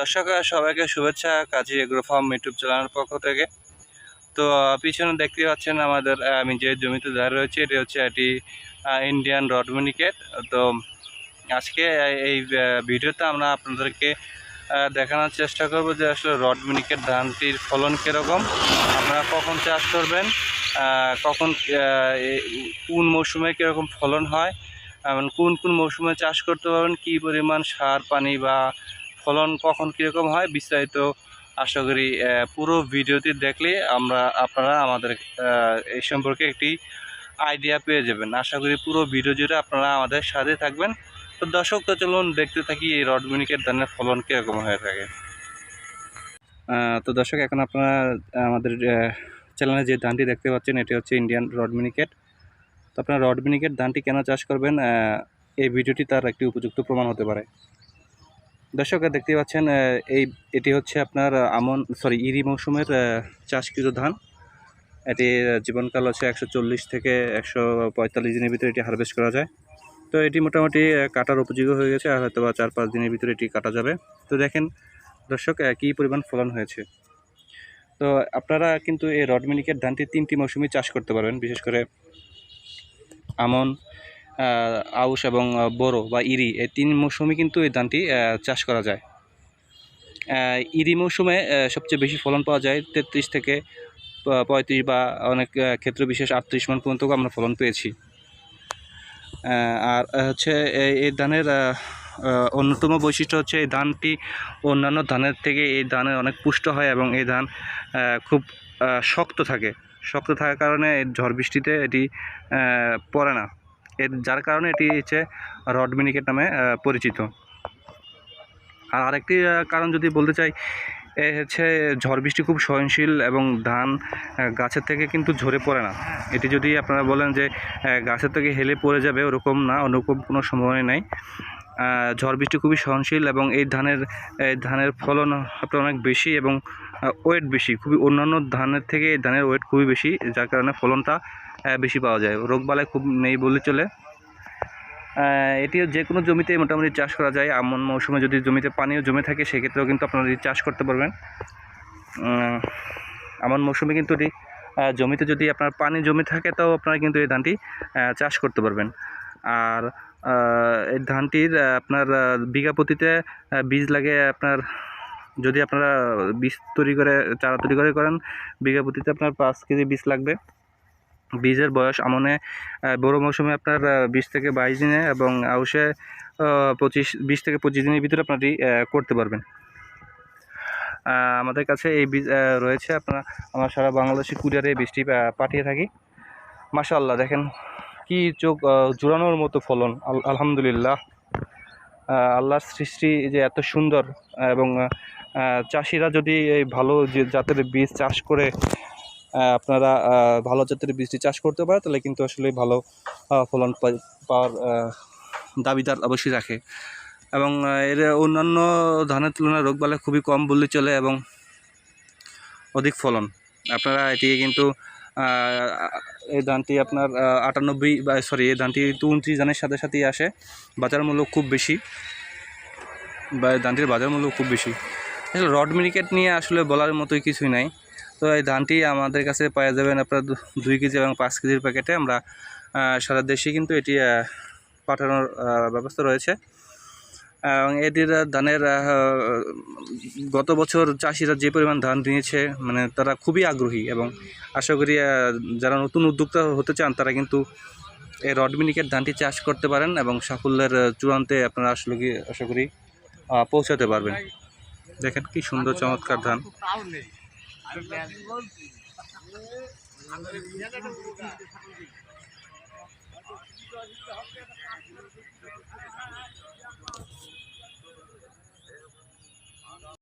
দর্শক, সবাইকে শুভেচ্ছা, কাজী এগ্রো ফার্ম ইউটিউব চ্যানেলের পক্ষ থেকে। তো পিছনে দেখতে পাচ্ছেন আমাদের আমি যে জমিতে দাঁড়িয়ে রয়েছে, এটি হচ্ছে এটি ইন্ডিয়ান রড মিনিকেট তো, আজকে এই- ভিডিওতে আমরা আপনাদেরকে দেখানোর চেষ্টা করব যে আসলে রড মিনিকেট ধানটির ফলন কীরকম। আপনারা কখন চাষ করবেন কখন কোন মৌসুমে কীরকম ফলন হয় কোন কোন মৌসুমে চাষ করতে পারবেন, কী পরিমাণ সার, পানি বা ফলন কখন কীরকম হয় বিস্তারিত আশা করি পুরো ভিডিওটি দেখলে আমরা, আপনারা আমাদের এই সম্পর্কে একটি আইডিয়া পেয়ে যাবেন। আশা করি পুরো ভিডিও জুড়ে আপনারা আমাদের সাথে থাকবেন। তো দর্শক, তো চলুন দেখতে থাকি এই রডমিনিকের ধানের ফলন কীরকম হয়ে থাকে। তো দর্শক, এখন আপনারা আমাদের চ্যানেলে যে ধানটি দেখতে পাচ্ছেন, এটি হচ্ছে ইন্ডিয়ান রডমিনিকেট তো আপনারা রডমিনিকেট ধানটি কেন চাষ করবেন? এই ভিডিওটি তার একটি উপযুক্ত প্রমাণ হতে পারে। দর্শক দেখতে পাচ্ছেন এই, এটি হচ্ছে আপনার আমন সরি ইরি মৌসুমের চাষকৃত ধান। এটি জীবনকাল হচ্ছে একশো চল্লিশ থেকে একশো পঁয়তাল্লিশ দিনের ভিতরে এটি হারভেস্ট করা যায়। তো এটি মোটামুটি কাটার উপযোগী হয়ে গেছে আর হয়তো বা চার পাঁচ দিনের ভিতরে এটি কাটা যাবে। তো দেখেন দর্শক কী পরিমাণ ফলন হয়েছে। তো আপনারা কিন্তু এই রডমিনিকের ধানটি তিনটি মৌসুমে চাষ করতে পারবেন, বিশেষ করে আমন আউশ এবং বোরো বা ইরি, এই তিন মৌসুমে কিন্তু এই ধানটি চাষ করা যায়। ইরি মৌসুমে সবচেয়ে বেশি ফলন পাওয়া যায় তেত্রিশ থেকে পঁয়ত্রিশ বা অনেক ক্ষেত্র বিশেষ আটত্রিশ মন পর্যন্ত আমরা ফলন পেয়েছি। আর হচ্ছে, এই- ধানের অন্যতম বৈশিষ্ট্য হচ্ছে এই ধানটি অন্যান্য ধানের থেকে এই ধানে অনেক পুষ্ট হয় এবং এই ধান খুব শক্ত থাকে। শক্ত থাকার কারণে ঝড় বৃষ্টিতে এটি পড়ে না। এর যার কারণে এটি হচ্ছে রড মিনিকেট নামে পরিচিত। আর আরেকটি কারণ যদি বলতে চাই, এ হচ্ছে ঝড় বৃষ্টি খুব সহনশীল এবং ধান গাছের থেকে কিন্তু ঝরে পড়ে না। এটি যদি আপনারা বলেন যে গাছের থেকে হেলে পড়ে যাবে ওরকম না ওরকম কোনো সম্ভাবনা নাই। ঝড় বৃষ্টি খুবই সহনশীল এবং এই ধানের ধানের ফলন আপনার অনেক বেশি এবং ওয়েট বেশি, খুবই অন্যান্য ধানের থেকে এই ধানের ওয়েট খুবই বেশি, যার কারণে ফলনটা বেশি পাওয়া যায়। রোগবালাই খুব নেই বললে চলে। এটি যে কোনো জমিতে মোটামুটি চাষ করা যায়। আমন মৌসুমে যদি জমিতে পানিও জমে থাকে, সেক্ষেত্রেও কিন্তু আপনারা চাষ করতে পারবেন। আমন মৌসুমে কিন্তু এটি জমিতে যদি আপনার পানি জমে থাকে, তাও আপনারা কিন্তু এই ধানটি চাষ করতে পারবেন। আর এই ধানটির আপনার বিঘা প্রতিতে বীজ লাগে আপনার, যদি আপনারা বীজ তৈরি করে, চারা তৈরি করে করেন, বিঘা প্রতিতে আপনার পাঁচ কেজি বীজ লাগবে। বীজের বয়স আমনে বড় মৌসুমে আপনার বিশ থেকে বাইশ দিনে এবং আউশে পঁচিশ বিশ থেকে পঁচিশ দিনের ভিতরে আপনারটি করতে পারবেন। আমাদের কাছে এই বীজ রয়েছে আপনারা আমরা সারা বাংলাদেশে কুরিয়ারে বীজটি পাঠিয়ে থাকি। মাশাআল্লাহ দেখেন কি চোখ জোড়ানোর মতো ফলন আল- আলহামদুলিল্লাহ। আহ, আল্লাহর সৃষ্টি যে এত সুন্দর এবং চাষিরা যদি এই ভালো জাতের বীজ চাষ করে আপনারা ভালো জাতের বীজটি চাষ করতে পারে, তাহলে কিন্তু আসলে ভালো ফলন পাওয়ার দাবিদার অবশ্যই রাখে। এবং এর অন্যান্য ধানের তুলনায় রোগবালাই খুবই কম বললে চলে এবং অধিক ফলন। আপনারা এটি কিন্তু এই ধানটি আপনার আটানব্বই বা সরি এই ধানটি কিন্তু উনত্রিশ ধানের সাথে সাথেই আসে। বাজার মূল্য খুব বেশি বা ধানটির বাজার মূল্য খুব বেশি। আসলে রড মিনিকেট নিয়ে আসলে বলার মতোই কিছুই নাই। তো এই ধানটি আমাদের কাছে পাওয়া যাবেন আপনার দুই কেজি এবং পাঁচ কেজির প্যাকেটে। আমরা সারা দেশে কিন্তু এটি পাঠানোর ব্যবস্থা রয়েছে। এবং এটির ধানের গত বছর চাষিরা যে পরিমাণ ধান নিয়েছে মানে তারা খুবই আগ্রহী এবং আশা করি যারা নতুন উদ্যোক্তা হতে চান, তারা কিন্তু এই রড মিনিকেট ধানটি চাষ করতে পারেন এবং সাফল্যের চূড়ান্তে আপনারা আসলে কি আশা করি পৌঁছাতে পারবেন। দেখেন কি সুন্দর চমৎকার ধান। আমি